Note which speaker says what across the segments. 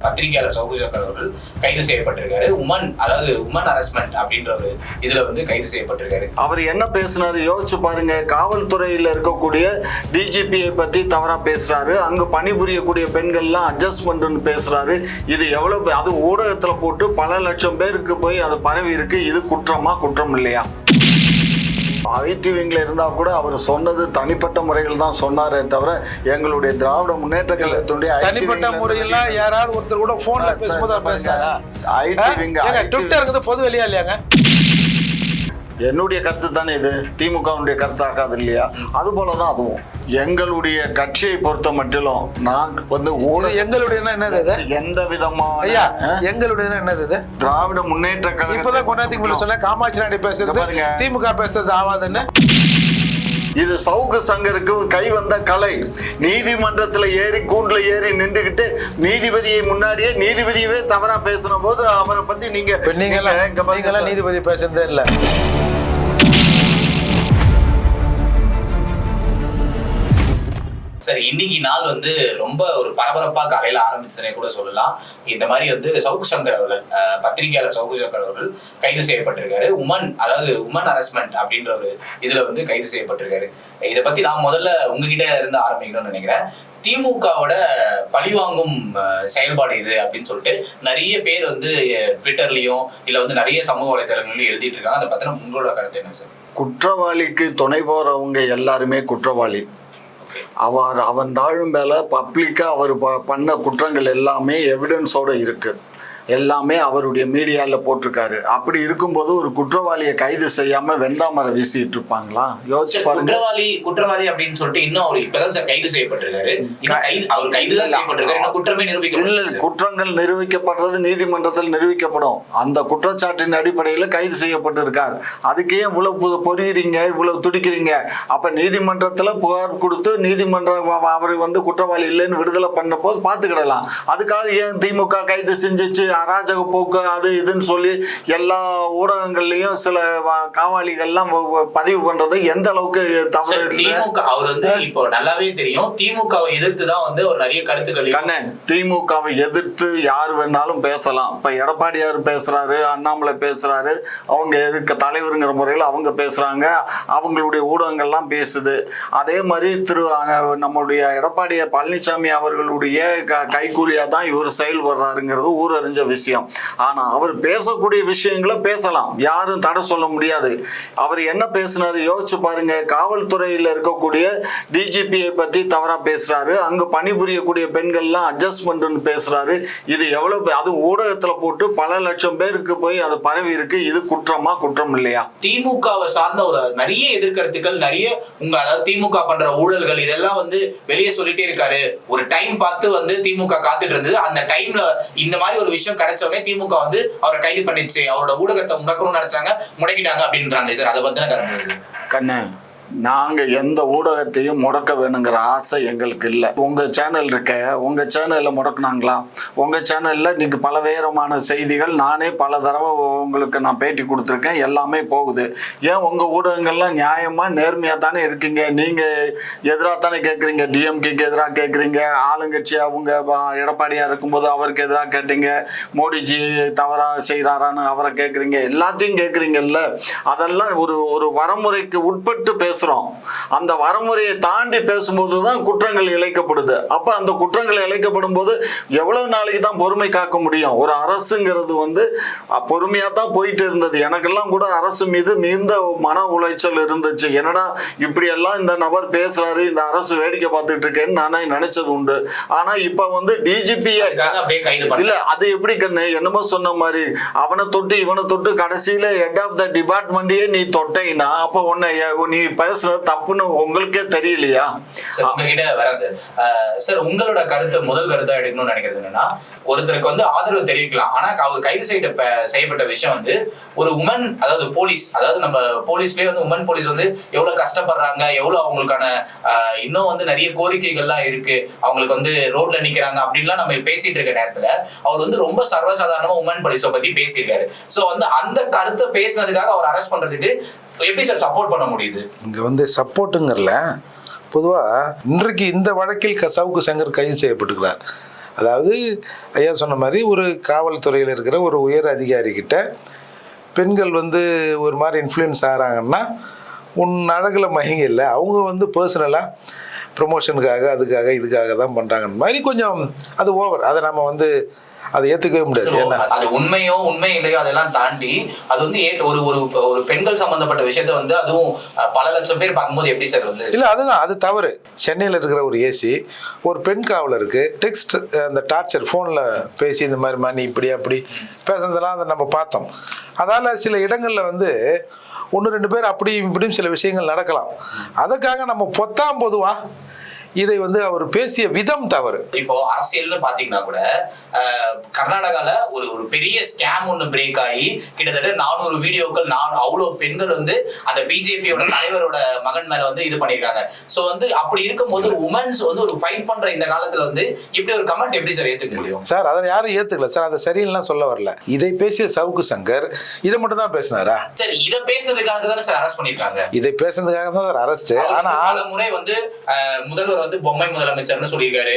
Speaker 1: பத்திரிகையாளர் சௌகு சங்கர் அவர்கள் கைது செய்யப்பட்டிருக்காரு. உமன் அதாவது உமன் அரஸ்மெண்ட் அப்படின்ற ஒரு இதுல வந்து கைது செய்யப்பட்டிருக்காரு.
Speaker 2: அவர் என்ன பேசினாரு? யோசிச்சு பாருங்க. காவல்துறையில் இருக்கக்கூடிய டிஜிபியை பத்தி தவறா பேசுறாரு. அங்க பணிபுரியக்கூடிய பெண்கள்லாம் அட்ஜஸ்ட்மெண்ட்னு பேசுறாரு. இது எவ்வளவு பே- அது ஊடகத்துல போட்டு பல லட்சம் பேருக்கு போய் அது பரவி இருக்கு இது குற்றமா குற்றம் இல்லையா? ஐடி விங்ல இருந்தா கூட அவர் சொன்னது தனிப்பட்ட முறையில் தான் சொன்னாரே தவிர எங்களுடைய திராவிட முன்னேற்ற கழகத்துடைய
Speaker 3: தனிப்பட்ட
Speaker 2: wing ல
Speaker 3: முறையெல்லாம் யாராவது ஒருத்தர் கூட போன்ல
Speaker 2: சார்,
Speaker 3: பேசும்போது
Speaker 2: wing,
Speaker 3: ஏங்க
Speaker 2: IT
Speaker 3: ட்விட்டர் இருக்குது பொது வெளியா இல்லையாங்க?
Speaker 2: என்னுடைய கருத்து தானே இது? திமுகவுடைய கருத்தாக்காது இல்லையா? அது போல தான் அதுவும். எங்களுடைய கட்சியை பொறுத்த மட்டிலும் நான் வந்து
Speaker 3: எங்களுடைய என்னது
Speaker 2: எந்த விதமான
Speaker 3: ஐயா எங்களுடைய என்னது இது?
Speaker 2: திராவிட முன்னேற்ற
Speaker 3: இப்பதான்
Speaker 2: கழகம்
Speaker 3: கொண்டாத்திக்கு முன்னாடி சொன்ன காமாட்சி நாயுடு பேசுறது. திமுக பேசுறது ஆவாதுன்னு.
Speaker 2: இது சவுக்கு சங்கருக்கு கை வந்த கலை. நீதிமன்றத்துல ஏறி கூண்டுல ஏறி நின்றுகிட்டு நீதிபதியை முன்னாடியே நீதிபதியவே தவறா பேசின போது அவரை பத்தி நீங்க
Speaker 3: நீங்க. நீதிபதி பேசுறதே இல்ல.
Speaker 1: இன்னைக்கு நாள் வந்து ரொம்ப ஒரு பரபரப்பா காலையில ஆரம்பிச்சதுனே கூட சொல்லலாம். இந்த மாதிரி வந்து சவுக்கு சங்கர் அவர்கள் பத்திரிகையாளர் சவுக்கு சங்கர் அவர்கள் கைது செய்யப்பட்டிருக்காரு. உமன் அதாவது உமன் அரஸ்மெண்ட் அப்படின்ற ஒரு இதுல வந்து கைது செய்யப்பட்டிருக்காரு. இதை பத்தி நான் முதல்ல உங்ககிட்ட இருந்து ஆரம்பிக்கணும்னு நினைக்கிறேன். திமுகவோட பழிவாங்கும் செயல்பாடு இது அப்படின்னு சொல்லிட்டு நிறைய பேர் வந்து ட்விட்டர்லயும் இல்ல வந்து நிறைய சமூக வலைதளங்களையும் எழுதிட்டு இருக்காங்க. அதை பத்தின உங்களோட கருத்து என்ன சார்?
Speaker 2: குற்றவாளிக்கு துணை போறவங்க எல்லாருமே குற்றவாளி. அவர் அவன் தாழும் மேல பப்ளிக்காக அவர் ப- பண்ண குற்றங்கள் எல்லாமே எவிடன்ஸோட இருக்கு. எல்லாமே அவருடைய மீடியால போட்டிருக்காரு. அப்படி இருக்கும்போது ஒரு குற்றவாளியை கைது செய்யாம வெண்டாமரை வீசிட்டு இருப்பாங்களா? யோசிச்சு பாருங்க.
Speaker 1: குற்றவாளி குற்றவாளி அப்படின்னு சொல்லிட்டு இன்னும் அவர் இப்பதான் சார் கைது செய்யப்பட்டிருக்காரு. அவர் கைது தான் செய்யப்பட்டிருக்காரு. குற்றமே
Speaker 2: குற்றங்கள் நிரூபிக்கப்படுறது நீதிமன்றத்தில் நிரூபிக்கப்படும். அந்த குற்றச்சாட்டின் அடிப்படையில் கைது செய்யப்பட்டிருக்கார் அதுக்கு இவ்வளவு பு- பொரியுறீங்க இவ்வளவு துடிக்கிறீங்க? அப்ப நீதிமன்றத்துல புகார் கொடுத்து நீதிமன்றம் அவ- அவர் வந்து குற்றவாளி இல்லைன்னு விடுதலை பண்ண போது பார்த்துக்கிடலாம் அதுக்காக ஏன் திமுக கைது செஞ்சுச்சு? அராஜக போக்கு அது இதுன்னு சொல்லி எல்லா ஊடகங்கள்லயும் சில காவாளிகள்லாம் பதிவு பண்றது எந்த அளவுக்கு தவறு
Speaker 1: திமுக அவர் வந்து இப்போ நல்லாவே தெரியும். திமுகவை எதிர்த்து தான் வந்து ஒரு நிறைய கருத்துக்கள்
Speaker 2: கண்ணே திமுகவை எதிர்த்து யார் வேணாலும் பேசலாம். இப்ப எடப்பாடியார் பேசுறாரு அண்ணாமலை பேசுறாரு அவங்க எதிர்க்க தலைவருங்கிற முறையில் அவங்க பேசுறாங்க அவங்களுடைய ஊடகங்கள்லாம் பேசுது. அதே மாதிரி திரு அஹ், நம்முடைய எடப்பாடியார் பழனிசாமி அவர்களுடைய க- கைக்கூலியா தான் இவர் செயல்படுறாருங்கிறது ஊரறிஞ்ச விஷயம். ஆனால் அவர் பேசக்கூடிய விஷயங்களை பேசலாம். யாரும் தடை சொல்ல முடியாது. அவர் என்ன பேசினார்? யோசிச்சு பாருங்க. காவல்துறையில் இருக்கக்கூடிய டிஜிபியை பத்தி தவறா பேசுறாரு. அங்க பணிபுரியக்கூடிய பெண்கள்லாம் அட்ஜஸ்ட்மெண்ட்னு பேசுகிறாரு இது எவ்வளோ அது ஊடகத்தில் போட்டு பல லட்சம் பேருக்கு போய் அது பரவி இருக்கு. இது குற்றமா குற்றம் இல்லையா?
Speaker 1: திமுகவை சார்ந்த ஒரு நிறைய எதிர்கருத்துக்கள் நிறைய உங்க அதாவது திமுக பண்ற ஊழல்கள் இதெல்லாம் வந்து வெளியே சொல்லிட்டே இருக்காரு. ஒரு டைம் பார்த்து வந்து திமுக காத்துட்டு இருந்தது. அந்த டைம்ல இந்த மாதிரி ஒரு விஷயம் கிடைச்ச உடனே திமுக வந்து அவரை கைது பண்ணிச்சு அவரோட ஊடகத்தை முடக்கணும்னு நினைச்சாங்க. முடக்கிட்டாங்க அப்படின்றாங்க. சார் அதை பத்தின கருத்து?
Speaker 2: கண்ணு நாங்க எந்த ஊடகத்தையும் முடக்க வேணுங்கிற ஆசை எங்களுக்கு இல்லை. உங்க சேனல் இருக்க உங்க சேனல்ல முடக்குனாங்களா? உங்க சேனல்ல நீங்க பலவேரமான செய்திகள் நானே பல தடவை உங்களுக்கு நான் பேட்டி கொடுத்துருக்கேன் எல்லாமே போகுது. ஏன் உங்க ஊடகங்கள்லாம் நியாயமா நேர்மையா தானே இருக்கீங்க? நீங்க எதிராக தானே கேட்குறீங்க டிஎம்கேக்கு எதிராக கேட்குறீங்க ஆளுங்கட்சி அவங்க எடப்பாடியா இருக்கும்போது அவருக்கு எதிராக கேட்டீங்க? மோடிஜி தவறா செய்கிறாரான்னு அவரை கேட்குறீங்க எல்லாத்தையும் கேட்குறீங்கல்ல அதெல்லாம் ஒரு ஒரு வரமுறைக்கு உட்பட்டு பேசுறோம். அந்த வரமுறையை தாண்டி பேசும்போது தான் குற்றங்கள் இழைக்கப்படுது. அப்ப அந்த குற்றங்கள் இழைக்கப்படும் போது எவ்வளவு நாளைக்கு தான் பொறுமை காக்க முடியும்? ஒரு அரசுங்கிறது வந்து அஹ், பொறுமையா தான் போயிட்டு இருந்தது. எனக்கெல்லாம் கூட அரசு மீது மிகுந்த மன உளைச்சல் இருந்துச்சு. என்னடா இப்படி எல்லாம் இந்த நபர் பேசுறாரு இந்த அரசு வேடிக்கை பார்த்துட்டு இருக்கேன்னு நானே நினைச்சது உண்டு. ஆனா இப்ப வந்து டிஜிபி
Speaker 1: அதுக்காக அப்படியே கைது
Speaker 2: இல்ல அது எப்படி கண்ணு? என்னமோ சொன்ன மாதிரி அவனை தொட்டு இவனை தொட்டு கடைசியில ஹெட் ஆஃப் த டிபார்ட்மெண்ட்டே நீ தொட்டைனா அப்ப உன்னை நீ பேசுறது தப்புன்னு உங்களுக்கே தெரியலையா?
Speaker 1: சார் உங்ககிட்ட வரேன் சார். சார் உங்களோட கருத்து முதல் கருத்தா எடுக்கணும்னு நினைக்கிறது என்னன்னா ஒருத்தருக்கு வந்து ஆதரவு தெரிவிக்கலாம். ஆனா அவர் கைது செய்யப்பட்ட செய்யப்பட்ட விஷயம் வந்து ஒரு உமன் அதாவது போலீஸ் அதாவது நம்ம போலீஸ்லயே வந்து உமன் போலீஸ் வந்து எவ்வளவு கஷ்டப்படுறாங்க எவ்வளவு அவங்களுக்கான இன்னும் வந்து நிறைய கோரிக்கைகள்லாம் இருக்கு. அவங்களுக்கு வந்து ரோட்ல நிக்கிறாங்க அப்படின்லாம் நம்ம பேசிட்டு இருக்க நேரத்துல அவர் வந்து ரொம்ப சர்வசாதாரணமா உமன் போலீஸை பத்தி பேசியிருக்காரு. சோ வந்து அந்த கருத்தை பேசினதுக்காக அவர் அரெஸ்ட் பண்றதுக்கு எப்படி சார் சப்போர்ட் பண்ண முடியுது?
Speaker 3: இங்கே வந்து சப்போர்ட்டுங்கிறல பொதுவாக இன்றைக்கு இந்த வழக்கில் க- சவுக்கு சங்கர் கைது செய்யப்பட்டுக்கிறார். அதாவது ஐயா சொன்ன மாதிரி ஒரு காவல்துறையில் இருக்கிற ஒரு உயர் அதிகாரி கிட்ட பெண்கள் வந்து ஒரு மாதிரி இன்ஃப்ளூயன்ஸ் ஆகிறாங்கன்னா உன் அழகில் மயங்க இல்லை. அவங்க வந்து பர்சனலாக ப்ரொமோஷனுக்காக அதுக்காக இதுக்காக தான் பண்ணுறாங்க மாதிரி கொஞ்சம் அது ஓவர் அதை நம்ம வந்து அதை ஏற்றுக்கவே முடியாது. ஏன்னா
Speaker 1: அது உண்மையோ உண்மை இல்லையோ அதெல்லாம் தாண்டி அது வந்து ஒரு ஒரு ஒரு பெண்கள் சம்பந்தப்பட்ட விஷயத்த வந்து அதுவும் பல லட்சம் பேர் பார்க்கும்போது எப்படி சார் வந்து?
Speaker 3: இல்லை அதுதான். அது தவறு. சென்னையில் இருக்கிற ஒரு ஏசி ஒரு பெண் காவலருக்கு டெக்ஸ்ட் அந்த டார்ச்சர் ஃபோனில் பேசி இந்த மாதிரி மணி இப்படி அப்படி பேசுனதெல்லாம் அதை நம்ம பார்த்தோம். அதால் சில இடங்களில் வந்து ஒன்று ரெண்டு பேர் அப்படி இப்படியும் சில விஷயங்கள் நடக்கலாம். அதுக்காக நம்ம பொத்தாம் பொதுவா இதை வந்து அவர் பேசிய விதம் தவறு.
Speaker 1: இப்போ அரசியல்னு பாத்தீங்கன்னா கூட கர்நாடகால ஒரு ஒரு பெரிய ஸ்கேம் ஒண்ணு பிரேக் ஆகி கிட்டத்தட்ட நானூறு வீடியோக்கள் நான் அவ்வளவு பெண்கள் வந்து அந்த பிஜேபியோட தலைவரோட மகன் மேல வந்து இது பண்ணிருக்காங்க சோ வந்து அப்படி இருக்கும்போது ஒரு உமன்ஸ் வந்து ஒரு ஃபைட் பண்ற இந்த காலத்துல வந்து இப்படி ஒரு கமெண்ட் எப்படி சார் ஏத்துக்க முடியும்?
Speaker 3: சார் அதை யாரும் ஏற்றுக்கல சார் அதை சரியில்லாம் சொல்ல வரல. இதை பேசிய சவுக்கு சங்கர் இதை மட்டும் தான் பேசினாரா?
Speaker 1: சார் இத பேசுறதுக்காக தானே சார் அரெஸ்ட் பண்ணிருக்காங்க
Speaker 3: இதை பேசுனதுக்காக தான் சார் அரெஸ்ட்
Speaker 1: பல முறை வந்து அஹ், முதல்வர் வந்து பொம்மை முதலமைச்சர்னு சொல்லியிருக்காரு.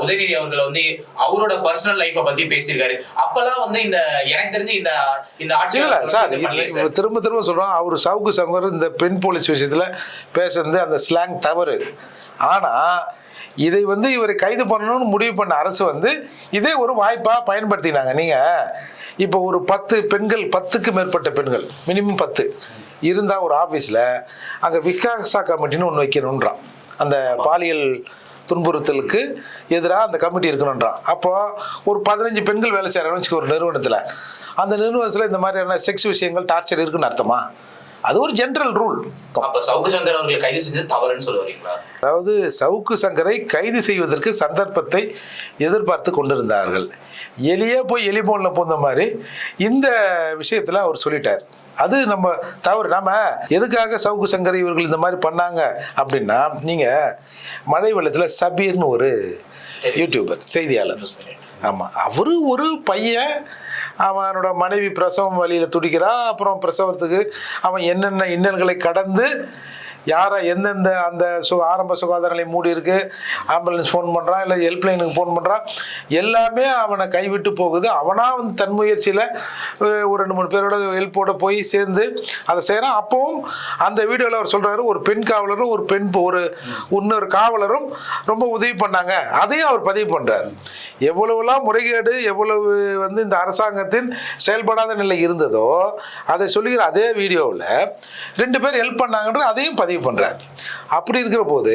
Speaker 1: உதயநிதி அவர்கள் வந்து அவரோட பர்சனல் லைஃப பத்தி பேசியிருக்காரு. அப்பெல்லாம் வந்து இந்த எனக்கு தெரிஞ்சு இந்த இந்த ஆட்சி
Speaker 3: இல்ல சார் திரும்ப திரும்ப சொல்றோம். அவர் சவுக்கு சங்கர் இந்த பெண் போலீஸ் விஷயத்துல பேசுறது அந்த ஸ்லாங் தவறு. ஆனா இதை வந்து இவரை கைது பண்ணணும்னு முடிவு பண்ண அரசு வந்து இதே ஒரு வாய்ப்பா பயன்படுத்தினாங்க. நீங்க இப்போ ஒரு பத்து பெண்கள் பத்துக்கு மேற்பட்ட பெண்கள் மினிமம் பத்து இருந்தா ஒரு ஆபீஸ்ல அங்க விகாசா கமிட்டின்னு ஒன்று வைக்கணுன்றான் அந்த பாலியல் துன்புறுத்தலுக்கு எதிராக அந்த கமிட்டி இருக்கணுன்றான் அப்போ ஒரு பதினஞ்சு பெண்கள் வேலை செய்கிறாங்கன்னு வச்சுக்கோ ஒரு நிறுவனத்தில். அந்த நிறுவனத்தில் இந்த மாதிரியான செக்ஸ் விஷயங்கள் டார்ச்சர் இருக்குன்னு அர்த்தமா? அது ஒரு ஜென்ரல் ரூல்
Speaker 1: சவுக்கு சங்கர் அவர்கள் கைது செஞ்சது தவறுன்னு சொல்ல வரீங்களா
Speaker 3: அதாவது சவுக்கு சங்கரை கைது செய்வதற்கு சந்தர்ப்பத்தை எதிர்பார்த்து கொண்டிருந்தார்கள். எலியே போய் எலி போனில் பூந்த மாதிரி இந்த விஷயத்தில் அவர் சொல்லிட்டார். அது நம்ம தவறு நாம எதுக்காக சவுக்கு சங்கர் இவர்கள் இந்த மாதிரி பண்ணாங்க அப்படின்னா நீங்கள் மழை வெள்ளத்தில் சபீர்னு ஒரு. யூடியூபர் செய்தியாளர். ஆமாம் அவரு ஒரு பையன் அவனோட மனைவி பிரசவம் வழியில் துடிக்கிறா அப்புறம் பிரசவத்துக்கு அவன் என்னென்ன இன்னல்களை கடந்து யாரை எந்தெந்த அந்த சு ஆரம்ப சுகாதார நிலையம் மூடி இருக்கு? ஆம்புலன்ஸ் ஃபோன் பண்ணுறான் இல்லை ஹெல்ப்லைனுக்கு ஃபோன் பண்ணுறான் எல்லாமே அவனை கைவிட்டு போகுது. அவனாக வந்து தன் முயற்சியில் ஒரு ரெண்டு மூணு பேரோட ஹெல்ப்போட போய் சேர்ந்து அதை செய்கிறான் அப்போவும் அந்த வீடியோவில் அவர் சொல்கிறாரு ஒரு பெண் காவலரும் ஒரு பெண் ஒரு இன்னொரு காவலரும் ரொம்ப உதவி பண்ணாங்க. அதையும் அவர் பதிவு பண்ணுறார் எவ்வளவுலாம் முறைகேடு எவ்வளவு வந்து இந்த அரசாங்கத்தின் செயல்படாத நிலை இருந்ததோ அதை சொல்லுகிற அதே வீடியோவில் ரெண்டு பேர் ஹெல்ப் பண்ணாங்கன்ற அதையும் பதிவு பண்ணுறார் அப்படி இருக்கிற போது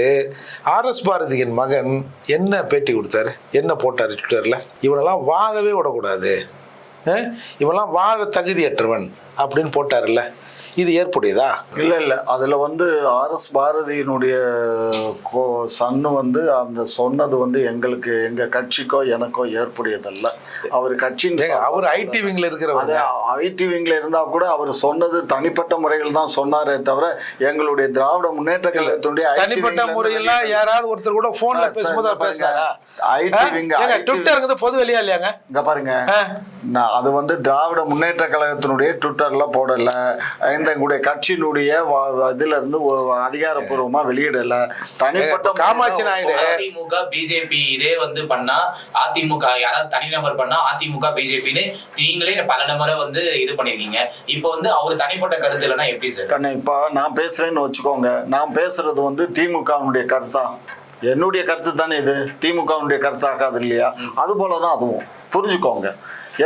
Speaker 3: ஆர்எஸ் பாரதியின் மகன் என்ன பேட்டி கொடுத்தாரு? என்ன போட்டார் ட்விட்டரில்? இவனெல்லாம் வாழவே விடக்கூடாது. இவெல்லாம் வாழ தகுதியற்றவன் அப்படின்னு போட்டார்ல இது ஏற்புடையதா?
Speaker 2: இல்ல இல்ல. அதுல வந்து ஆர் எஸ் பாரதியினுடைய கோ சன்னு வந்து அந்த சொன்னது வந்து எங்களுக்கு எங்க கட்சிக்கோ எனக்கோ ஏற்புடையதல்ல. அவர் கட்சியின் சார்பா
Speaker 3: அவர். ஐடி விங்ல
Speaker 2: அது
Speaker 3: இருக்கிறவங்க
Speaker 2: ஐடி விங்ல இருந்தா கூட அவர் சொன்னது தனிப்பட்ட முறையில் தான் சொன்னாரே தவிர எங்களுடைய திராவிட முன்னேற்ற கழகத்தினுடைய IT
Speaker 3: தனிப்பட்ட முறையெல்லாம் யாராவது ஒருத்தர் கூட போன்ல
Speaker 2: சார்,
Speaker 3: பேசும்போது பேசினாரா ஏங்க,
Speaker 2: IT
Speaker 3: ட்விட்டருங்கிறது பொது வெளியா இல்லையாங்க?
Speaker 2: இங்க பாருங்க. நான் அது வந்து திராவிட முன்னேற்ற கழகத்தினுடைய ட்விட்டர்ல போடல. இந்த எங்களுடைய கட்சியினுடைய இதுல இருந்து அதிகாரப்பூர்வமா வெளியிடல. தனிப்பட்ட
Speaker 3: காமாட்சி நாயுடு.
Speaker 1: அதிமுக பிஜேபி இதே வந்து பண்ணா அதிமுக யாராவது தனிநபர் பண்ணா அதிமுக பிஜேபின்னு நீங்களே பல முறை வந்து இது பண்ணிருக்கீங்க. இப்போ வந்து அவர் தனிப்பட்ட கருத்து இல்லைன்னா எப்படி சார்?
Speaker 2: கண்ணு இப்போ நான் பேசுறேன்னு வச்சுக்கோங்க. நான் பேசுறது வந்து திமுகவினுடைய கருத்தா? என்னுடைய கருத்து தானே இது? திமுகவினுடைய கருத்தாகாது இல்லையா? அது போலதான் அதுவும். புரிஞ்சுக்கோங்க.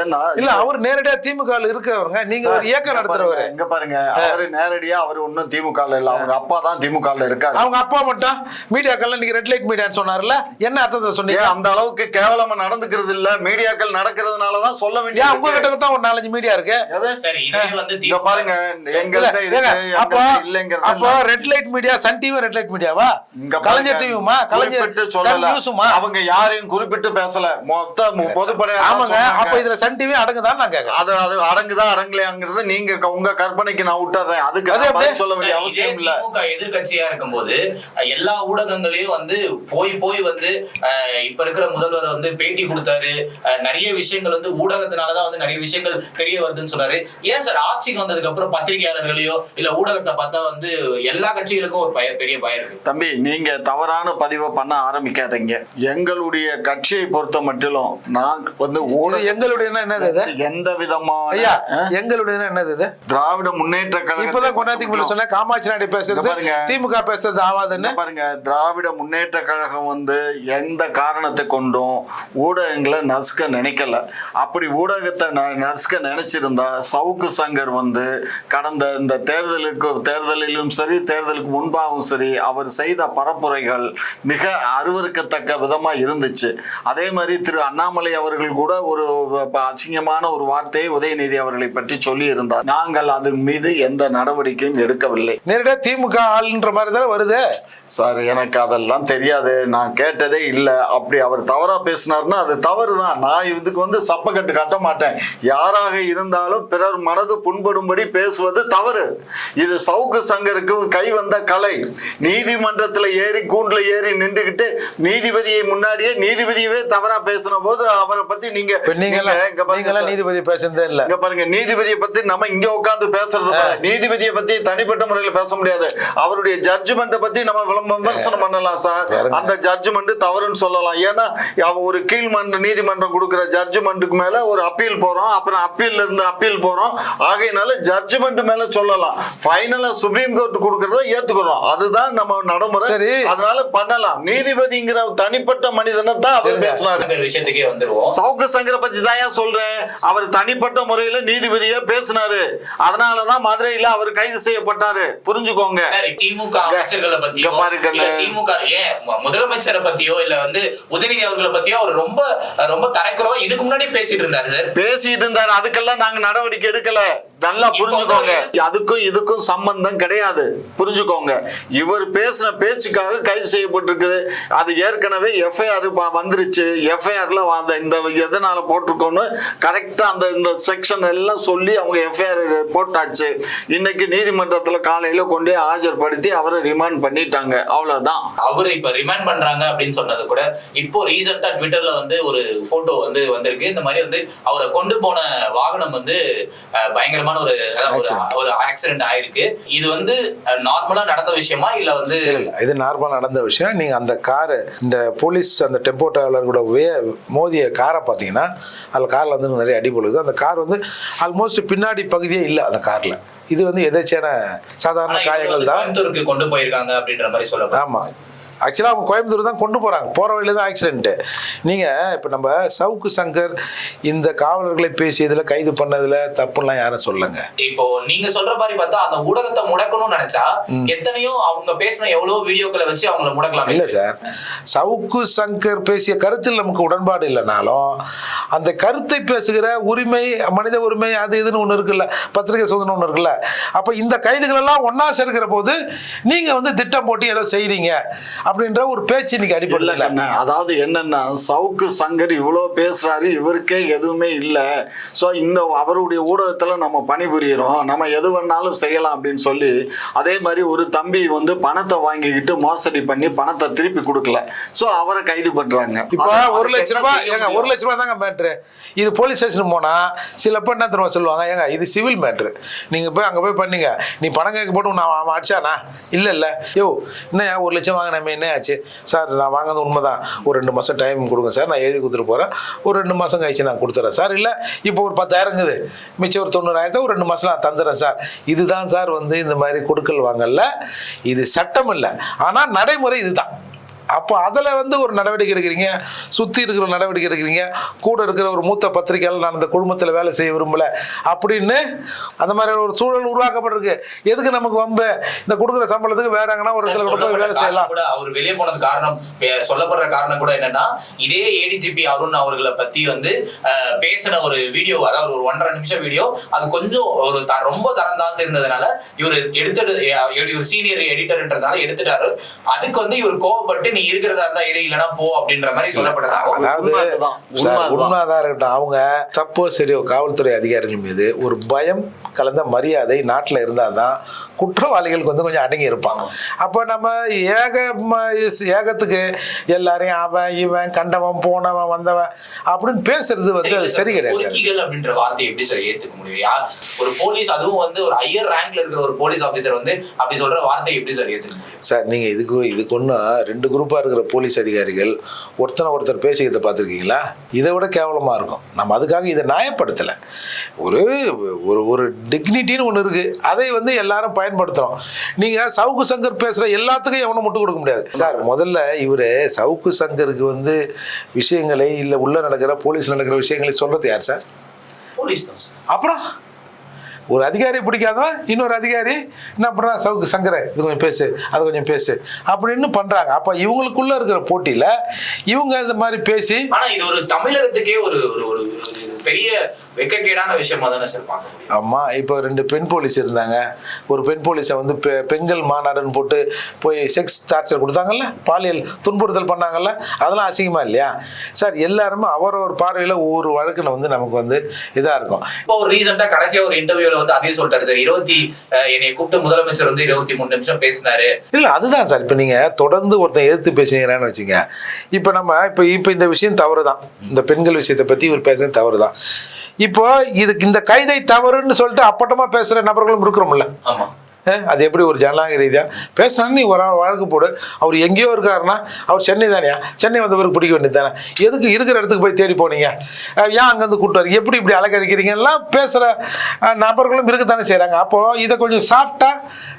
Speaker 2: ஏன்னா
Speaker 3: இல்ல அவர் நேரடியா திமுக ல இருக்கிறவங்க நீங்க ஒரு இயக்கம் நடத்துறவரு.
Speaker 2: இங்க பாருங்க. அவரு நேரடியா அவரு ஒன்னும் திமுக இல்ல. அவங்க அப்பா தான் திமுக இருக்காரு.
Speaker 3: அவங்க அப்பா மட்டும் மீடியாக்கள்ல நீங்க ரெட் லைட் மீடியான்னு சொன்னார்ல என்ன அர்த்தத்தை சொன்னீங்க?
Speaker 2: அந்த அளவுக்கு கேவலமா நடந்துக்கிறது இல்ல? மீடியாக்கள் நடக்கிறதுனாலதான் சொல்ல வேண்டிய
Speaker 3: கிட்ட தான் ஒரு நாலஞ்சு மீடியா இருக்கு?
Speaker 1: சரி இதே வந்து
Speaker 2: இங்க பாருங்க எங்கள்கிட்ட இல்லைங்கிறது
Speaker 3: அப்போ red light media Sun TV red light மீடியாவா
Speaker 2: இங்க
Speaker 3: கலைஞர் டிவியுமா கலைஞர்
Speaker 2: சொல்லல. அவங்க யாரையும் குறிப்பிட்டு பேசல. மொத்த பொதுப்படையா
Speaker 3: ஆமாங்க. அப்ப இதுல சன் டிவி அடங்குதான்னு நான் கேட்கறேன்
Speaker 2: அது அது அடங்குதா அடங்கலையாங்கிறது நீங்க க- உங்க கற்பனைக்கு நான் விட்டுறேன் அதுக்கு
Speaker 3: அது அப்படியே
Speaker 2: பதில் சொல்ல வேண்டிய அவசியம் இல்ல.
Speaker 1: திமுக எதிர்க்கட்சியா இருக்கும்போது அஹ், எல்லா ஊடகங்களையும் வந்து போய் போய் வந்து இப்ப இருக்கிற முதல்வர் வந்து பேட்டி கொடுத்தாரு. நிறைய விஷயங்கள் வந்து ஊடகத்தினாலதான் வந்து நிறைய விஷயங்கள் தெரிய வருதுன்னு சொன்னாரு. ஏன் சார் ஆட்சிக்கு வந்ததுக்கு அப்புறம் பத்திரிகையாளர்களையோ இல்ல ஊடகத்தை பார்த்தா வந்து எல்லா கட்சிகளுக்கும் ஒரு பய பெரிய பயம் இருக்கு?
Speaker 2: தம்பி நீங்க தவறான பதிவை பண்ண ஆரம்பிக்காதீங்க. எங்களுடைய கட்சியை பொறுத்த மட்டிலும் நான் வந்து
Speaker 3: இது எங்களுடைய என்னது இது?
Speaker 2: எந்த விதமான
Speaker 3: ஐயா
Speaker 2: அஹ்,
Speaker 3: எங்களுடைய என்னது இது?
Speaker 2: திராவிட முன்னேற்ற கழகத்தை
Speaker 3: இப்பதான் கொண்டாத்தி முன்னாடி சொன்னேன். காமாட்சி நாயுடு பேசுறது. திமுக பேசுறது ஆவாதுன்னு.
Speaker 2: பாருங்க. திராவிட முன்னேற்ற கழகம் வந்து எந்த காரணத்தை கொண்டும் ஊடகங்களை நசுக்க நினைக்கல. அப்படி ஊடகத்தை நசுக்க நினைச்சிருந்தா சவுக்கு சங்கர் வந்து கடந்த இந்த தேர்தலுக்கு தேர்தலிலும் சரி தேர்தலுக்கு முன்பாகவும் சரி அவர் செய்த பரப்புரைகள் மிக அருவருக்கத்தக்க விதமா இருந்துச்சு. அதே மாதிரி திரு அண்ணாமலை அவர்கள் கூட ஒரு ப- அசிங்கமான ஒரு வார்த்தையை உதயநிதி அவர்களை பற்றி சொல்லி இருந்தார் நாங்கள் அதன் மீது எந்த நடவடிக்கையும் எடுக்கவில்லை.
Speaker 3: நேரடியா திமுக ஆளுன்ற மாதிரி தானே வருது?
Speaker 2: சார் எனக்கு அதெல்லாம் தெரியாது. நான் கேட்டதே இல்லை. அப்படி அவர் தவறா பேசினார்னா அது தவறு தான் நான் இதுக்கு வந்து சப்பக்கட்டு கட்ட மாட்டேன். யாராக இருந்தாலும் பிறர் மனது புண்படும்படி பேசுவது தவறு. இது சவுக்கு சங்கருக்கு கை வந்த கலை. நீதிமன்றத்தில் ஏறி கூண்டுல ஏறி நின்றுகிட்டு நீதிபதியை முன்னாடியே நீதிபதியவே தவறா பேசின போது அவரை பத்தி நீங்க
Speaker 3: நீங்க-
Speaker 2: இங்க பாருங்க.
Speaker 3: நீதிபதி பேசுறதே இல்ல.
Speaker 2: இங்க பாருங்க நீதிபதியை பத்தி நம்ம இங்க உட்கார்ந்து பேசுறது. நீதிபதியை பத்தி தனிப்பட்ட முறையில பேச முடியாது. அவருடைய ஜட்ஜ்மெண்ட்டை பத்தி நம்ம விமர்சனம் பண்ணலாம் சார். அந்த ஜட்ஜ்மெண்ட் தவறுன்னு சொல்லலாம். ஏன்னா அவ ஒரு கீழ்மன்ற நீதிமன்றம் கொடுக்கிற ஜட்ஜ்மெண்ட்டுக்கு மேல ஒரு அப்பீல் போறோம். அப்புறம் அப்பீல்ல இருந்து அப்பீல் போறோம். ஆகையினால ஜட்ஜ்மெண்ட் மேல சொல்லலாம். ஃபைனலா சுப்ரீம் கோர்ட் கொடுக்கறத ஏத்துக்கிறோம். அதுதான் நம்ம நடைமுறை.
Speaker 3: சரி.
Speaker 2: அதனால பண்ணலாம். நீதிபதிங்கிற தனிப்பட்ட மனிதனை தான் அவர். பேசினாரு.
Speaker 1: அந்த விஷயத்துக்கே வந்துருவோம்.
Speaker 2: சவுக்கு சங்கரை பத்தி தான் சொல்றேன் அவர் தனிப்பட்ட முறையில நீதிபதியா பேசினாரு. அதனாலதான் மதுரையில அவர் கைது செய்யப்பட்டாரு. புரிஞ்சுக்கோங்க.
Speaker 1: திமுக அமைச்சர்களை பத்தியோ திமுக முதலமைச்சரை பத்தியோ இல்ல வந்து உதயநிதி அவர்களை பத்தியோ அவர் ரொம்ப ரொம்ப தரக்குறவா இதுக்கு முன்னாடி பேசிட்டு இருந்தாரு சார்.
Speaker 2: பேசிட்டு இருந்தாரு. அதுக்கெல்லாம் நாங்க நடவடிக்கை எடுக்கல. நல்லா புரிஞ்சுக்கோங்க. அதுக்கும் இதுக்கும் சம்பந்தம் கிடையாது. புரிஞ்சுக்கோங்க. இவர் பேசின பேச்சுக்காக கைது செய்யப்பட்டிருக்குது. அது ஏற்கனவே எஃப்ஐஆர் வந்துருச்சு. எஃப்ஐஆர்ல இந்த எதனால போட்டிருக்கோன்னு கரெக்டா அந்த இந்த செக்ஷன் எல்லாம் சொல்லி அவங்க எஃப்ஐஆர் போட்டாச்சு. இன்னைக்கு நீதிமன்றத்துல காலையில கொண்டு ஆஜர்படுத்தி அவரை ரிமாண்ட் பண்ணிட்டாங்க. அவ்வளவுதான்.
Speaker 1: அவரை இப்ப ரிமைண்ட் பண்றாங்க அப்படின்னு சொன்னது கூட இப்போ ரீசெண்டா ட்விட்டர்ல வந்து ஒரு போட்டோ வந்து வந்திருக்கு. இந்த மாதிரி வந்து அவரை கொண்டு போன வாகனம் வந்து பயங்கரமான ஒரு ஒரு- ஆக்சிடென்ட் ஆயிருக்கு. இது வந்து நார்மலா நடந்த விஷயமா இல்ல வந்து
Speaker 3: இது நார்மலா நடந்த விஷயம். நீங்க அந்த காரு இந்த போலீஸ் அந்த டெம்போ டிராவலர் கூட மோதிய காரை பார்த்தீங்கன்னா அதில் காரில் வந்து நிறைய அடி பொழுது அந்த கார் வந்து ஆல்மோஸ்ட் பின்னாடி பகுதியே இல்லை அந்த கார்ல. இது வந்து எதாச்சியான சாதாரண காயங்கள் தான்.
Speaker 1: கொண்டு போயிருக்காங்க அப்படின்ற மாதிரி சொல்லப்படுது
Speaker 3: ஆமா. ஆக்சுவலாக அவங்க கோயம்புத்தூர் தான் கொண்டு போகிறாங்க போகிற வழியில தான் ஆக்சிடென்ட்டு நீங்கள் இப்போ நம்ம சவுக்கு சங்கர் இந்த காவலர்களை பேசியதில் கைது பண்ணதில் தப்புலாம் யாரும் சொல்லுங்க?
Speaker 1: இப்போ நீங்க சொல்ற மாதிரி பார்த்தா அந்த ஊடகத்தை முடக்கணும்னு நினைச்சா எத்தனையோ அவங்க பேசின எவ்வளவு வீடியோக்களை வச்சு அவங்கள முடக்கலாம்.
Speaker 3: இல்லை சார். சவுக்கு சங்கர் பேசிய கருத்தில் நமக்கு உடன்பாடு இல்லைனாலும் அந்த கருத்தை பேசுகிற உரிமை மனித உரிமை அது இதுன்னு ஒன்று இருக்குல்ல பத்திரிகை சுதந்திரம் ஒன்று இருக்குல்ல அப்போ இந்த கைதுகள் எல்லாம் ஒன்றா சேர்க்கிற போது நீங்கள் வந்து திட்டம் போட்டு ஏதோ செய்றீங்க. அப்படின்ற ஒரு பேச்சு இன்னைக்கு அடிப்படையில்
Speaker 2: அதாவது என்னன்னா சவுக்கு சங்கர் இவ்வளவு பேசுறாரு இவருக்கே எதுவுமே இல்ல. சோ இந்த அவருடைய ஊடகத்துல நம்ம பணிபுரியறோம் நம்ம எது வேணாலும் செய்யலாம் அப்படின்னு சொல்லி அதே மாதிரி ஒரு தம்பி வந்து பணத்தை வாங்கிக்கிட்டு மோசடி பண்ணி பணத்தை திருப்பி கொடுக்கல. சோ அவரை கைது பண்றாங்க.
Speaker 3: இப்போ ஒரு லட்ச ரூபாய் ஏங்க ஒரு? லட்ச ரூபாய் தாங்க மேட்ரு இது போலீஸ் ஸ்டேஷன் போனா சில பேர் என்ன தெரியுமா சொல்லுவாங்க ஏங்க இது சிவில் மேட்ரு நீங்க போய் அங்க போய் பண்ணீங்க. நீ பணம் கேட்க போட்டு நான் அடிச்சானா? இல்ல இல்ல. யோ என்ன ஒரு லட்சம் வாங்கினமே? என்ன ஆச்சு சார் நான் வாங்கினது உண்மைதான். ஒரு ரெண்டு மாதம் டைம் கொடுங்க சார். நான் எழுதி கொடுத்துட்டு போகிறேன் ஒரு ரெண்டு மாதம் கழிச்சு நான் கொடுத்துறேன். சார் இல்லை இப்போ ஒரு பத்தாயிரங்குது மிச்சம் ஒரு தொண்ணூறாயிரத்தை ஒரு ரெண்டு மாதம் நான் தந்துடுறேன் சார். இதுதான் சார் வந்து இந்த மாதிரி கொடுக்கல் வாங்கல இது சட்டம் இல்லை. ஆனால் நடைமுறை இதுதான். அப்போ அதில் வந்து ஒரு நடவடிக்கை எடுக்கிறீங்க சுற்றி இருக்கிற நடவடிக்கை எடுக்கிறீங்க கூட இருக்கிற ஒரு மூத்த பத்திரிகையாளர் நான் அந்த குழுமத்தில் வேலை செய்ய விரும்பலை அப்படின்னு அந்த மாதிரி ஒரு சூழல் உருவாக்கப்பட்டிருக்கு எதுக்கு நமக்கு வம்பு இந்த கொடுக்குற சம்பளத்துக்கு வேற எங்கன்னா ஒரு இடத்துல போய் வேலை செய்யலாம்
Speaker 1: கூட அவர் வெளியே போனது காரணம் சொல்லப்படுற காரணம் கூட என்னன்னா இதே ஏடிஜிபி அருண் அவர்களை பத்தி வந்து பேசின ஒரு வீடியோ அதாவது ஒரு ஒன்றரை நிமிஷம் வீடியோ அது கொஞ்சம் ஒரு த- ரொம்ப தரம் தாழ்ந்து இருந்ததுனால இவர் எடுத்துட்டு ஒரு சீனியர் எடிட்டர்ன்றதுனால எடுத்துட்டாரு அதுக்கு வந்து இவர் கோவப்பட்டு நீ இருக்கிறதா இருந்தா இரு இல்லைன்னா போ அப்படின்ற மாதிரி சொல்லப்பட்டதாகவும்
Speaker 3: அதாவது. உண்மைதான் இருக்கட்டும். அவங்க சப்போஸ் சரி காவல்துறை அதிகாரிகள் மீது ஒரு பயம் கலந்த மரியாதை நாட்டில் இருந்தால் தான் குற்றவாளிகளுக்கு வந்து கொஞ்சம் அடங்கி இருப்பாங்க அப்போ நம்ம ஏக ஏகத்துக்கு எல்லாரையும் அவன் இவன் கண்டவன் போனவன் வந்தவன் அப்படின்னு பேசுறது வந்து அது சரி கிடையாது
Speaker 1: அப்படின்ற வார்த்தையை எப்படி சார் ஏத்துக்க முடியும்? ஒரு போலீஸ் அதுவும் வந்து ஒரு ஹையர் ரேங்க்ல இருக்கிற ஒரு போலீஸ் ஆபீசர் வந்து அப்படி சொல்ற வார்த்தையை எப்படி சார் ஏத்துக்க முடியும்?
Speaker 3: சார் நீங்கள் இதுக்கு இதுக்கு ஒன்றும் ரெண்டு குரூப்பாக இருக்கிற போலீஸ் அதிகாரிகள் ஒருத்தனை ஒருத்தர் பேசிக்கிறத பார்த்துருக்கீங்களா? இதை விட கேவலமாக இருக்கும். நம்ம அதுக்காக இதை நியாயப்படுத்தலை. ஒரு ஒரு ஒரு டிக்னிட்டின்னு ஒன்று இருக்குது அதை வந்து எல்லாரும் பயன்படுத்துகிறோம் நீங்கள் சவுக்கு சங்கர் பேசுகிற எல்லாத்துக்கும் எவனும் முட்டு கொடுக்க முடியாது. சார் முதல்ல இவர் சவுக்கு சங்கருக்கு வந்து விஷயங்களை இல்லை உள்ளே நடக்கிற போலீஸ் நடக்கிற விஷயங்களை சொல்கிறது யார் சார்?
Speaker 1: போலீஸ் தான் சார்.
Speaker 3: அப்புறம்? ஒரு அதிகாரி பிடிக்காதவன் இன்னொரு அதிகாரி என்ன பண்ணுறான் சவுக்கு சங்கரை? இது கொஞ்சம் பேசு அது கொஞ்சம் பேசு. அப்படின்னு பண்ணுறாங்க அப்போ இவங்களுக்குள்ள இருக்கிற போட்டியில் இவங்க இந்த மாதிரி பேசி
Speaker 1: ஆனா இது ஒரு தமிழகத்துக்கே ஒரு ஒரு பெரிய வெக்கக்கேடான விஷயமா தானே சார் பார்க்க முடியும்.
Speaker 3: ஆமாம் இப்போ ரெண்டு பெண் போலீஸ் இருந்தாங்க. ஒரு பெண் போலீஸை வந்து பெ பெண்கள் மாநாடுன்னு போட்டு போய் செக்ஸ் டார்ச்சர் கொடுத்தாங்கல்ல? பாலியல் துன்புறுத்தல் பண்ணாங்கல்ல? அதெல்லாம் அசிங்கமா இல்லையா? சார் எல்லாருமே அவரவர் பார்வையில் ஒவ்வொரு வழக்குல வந்து நமக்கு வந்து இதாக இருக்கும்.
Speaker 1: இப்போ ஒரு ரீசெண்டா கடைசியா ஒரு இன்டர்வியூல வந்து அதே சொல்லிட்டாரு சார் இருபத்தி என்னை கூப்பிட்டு முதலமைச்சர் வந்து இருபத்தி மூணு நிமிஷம் பேசினாரு.
Speaker 3: இல்லை அதுதான் சார் இப்போ நீங்கள் தொடர்ந்து ஒருத்தன் எதிர்த்து பேசுகிறேன்னு வச்சுங்க. இப்போ நம்ம இப்போ இப்போ இந்த விஷயம் தவறு தான் இந்த பெண்கள் விஷயத்தை பற்றி இவர் பேசுறது தவறு தான் இப்போ இதுக்கு இந்த கைதை தவறுன்னு சொல்லிட்டு அப்பட்டமாக பேசுகிற நபர்களும் இருக்கிறோம்ல.
Speaker 1: ஆமா.
Speaker 3: அது எப்படி ஒரு ஜனநாயக ரீதியாக பேசினான்னு நீ ஒரு வழக்கு போடு. அவர் எங்கேயோ இருக்காருன்னா அவர் சென்னை தானேயா சென்னை வந்த பிறகு பிடிக்க வேண்டியது தானே? எதுக்கு இருக்கிற இடத்துக்கு போய் தேடி போனீங்க? ஏன் அங்கேருந்து கூட்டு வரீங்க? எப்படி இப்படி அலக்கடிக்கிறீங்கலாம் பேசுகிற நபர்களும் இருக்கத்தானே செய்கிறாங்க அப்போது இதை கொஞ்சம் சாஃப்டாக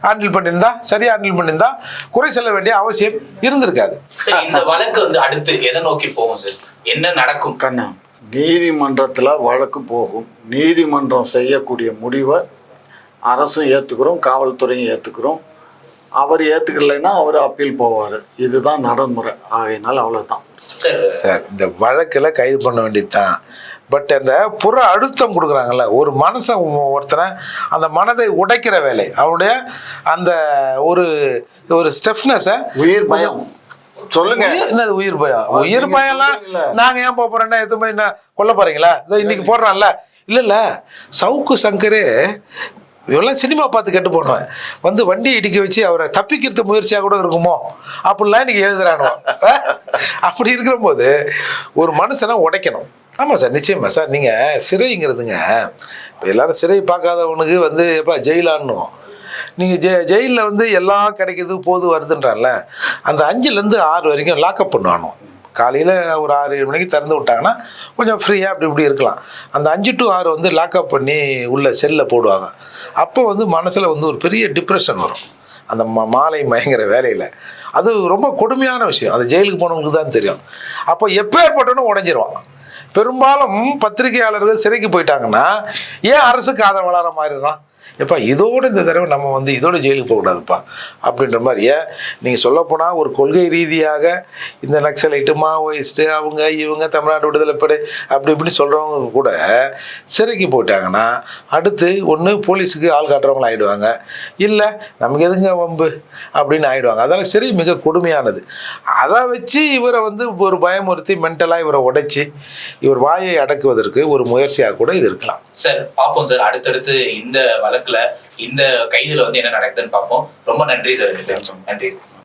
Speaker 3: ஹேண்டில் பண்ணியிருந்தா சரியாக ஹேண்டில் பண்ணியிருந்தா குறை சொல்ல வேண்டிய அவசியம் இருந்திருக்காது.
Speaker 1: சார் இந்த வழக்கு வந்து அடுத்து எதை நோக்கி போகும் சார் என்ன நடக்கும்?
Speaker 2: கண்ணா நீதிமன்றத்தில் வழக்கு போகும். நீதிமன்றம் செய்யக்கூடிய முடிவை அரசும் ஏற்றுக்கிறோம் காவல்துறையும் ஏற்றுக்கிறோம் அவர் ஏற்றுக்கலைன்னா அவர் அப்பீல் போவார். இதுதான் நடைமுறை. ஆகையினால் அவ்வளோதான்
Speaker 1: சார்
Speaker 3: சார் இந்த வழக்கில் கைது பண்ண வேண்டியது தான் பட் அந்த புற அழுத்தம் கொடுக்குறாங்கல்ல ஒரு மனசை ஒருத்தனை அந்த மனதை உடைக்கிற வேலை. அவனுடைய அந்த ஒரு ஒரு ஸ்டெஃப்னஸை
Speaker 2: உயிர் பயம். சொல்லுங்க.
Speaker 3: என்னது உயிர் பயம்? உயிர் பயம்லாம். நாங்க ஏன் போறோம்னா எது போய் என்ன கொல்ல போறீங்களா? இதோ இன்னைக்கு போடுறான்ல. இல்ல இல்ல. சவுக்கு சங்கரே இவெல்லாம் சினிமா பார்த்து கெட்டு போனவன். வந்து வண்டி இடிக்க வச்சு அவரை தப்பிக்கிறது முயற்சியாக கூட இருக்குமோ? அப்படிலாம் இன்னைக்கு எழுதுறானோ அப்படி இருக்கிற போது ஒரு மனுஷனை உடைக்கணும். ஆமாம் சார் நிச்சயமா சார். நீங்கள் சிறைங்கிறதுங்க இப்போ எல்லாரும் சிறை பார்க்காதவனுக்கு வந்து எப்போ ஜெயிலான்னும் நீங்கள் ஜெ ஜெயிலில் வந்து எல்லாம் கிடைக்கிது போது வருதுன்றான்ல அந்த அஞ்சுலேருந்து ஆறு வரைக்கும் லாக்அப் பண்ணுவானோ காலையில் ஒரு ஆறு ஏழு மணிக்கு திறந்து விட்டாங்கன்னா கொஞ்சம் ஃப்ரீயாக அப்படி இப்படி இருக்கலாம். அந்த அஞ்சு டு ஆறு வந்து லாக்அப் பண்ணி உள்ள செல்லில் போடுவாங்க. அப்போ வந்து மனசில் வந்து ஒரு பெரிய டிப்ரெஷன் வரும். அந்த மா மாலை மயங்கிற வேலையில். அது ரொம்ப கொடுமையான விஷயம். அது ஜெயிலுக்கு போனவங்களுக்கு தான் தெரியும். அப்போ எப்பேற்பட்டவனும் உடஞ்சிருவான் பெரும்பாலும் பத்திரிகையாளர்கள் சிறைக்கு போயிட்டாங்கன்னா ஏன் அரசுக்கு ஆதரவாளராக மாறிடுறான் எப்பா இதோடு இந்த தடவை நம்ம வந்து இதோட ஜெயிலுக்கு போகக்கூடாதுப்பா. அப்படின்ற மாதிரியே? நீங்கள் சொல்லப்போனால் ஒரு கொள்கை ரீதியாக இந்த நக்சலைட்டு மாவோயிஸ்ட்டு அவங்க இவங்க தமிழ்நாடு விடுதலை படை அப்படி இப்படி சொல்கிறவங்க கூட சிறைக்கு போயிட்டாங்கன்னா அடுத்து ஒன்று போலீஸுக்கு ஆள் காட்டுறவங்களும் ஆகிடுவாங்க இல்லை நமக்கு எதுங்க வம்பு? அப்படின்னு ஆயிடுவாங்க. அதனால் சிறை மிக கொடுமையானது. அதை வச்சு இவரை வந்து ஒரு பயமுறுத்தி மென்டலாக இவரை உடைச்சி இவர் வாயை அடக்குவதற்கு ஒரு முயற்சியாக கூட இது இருக்கலாம்.
Speaker 1: சார் பார்ப்போம் சார். அடுத்தடுத்து இந்த வழக்குல இந்த கைதுல வந்து என்ன நடக்குதுன்னு பார்ப்போம். ரொம்ப நன்றி சார் நன்றி சார்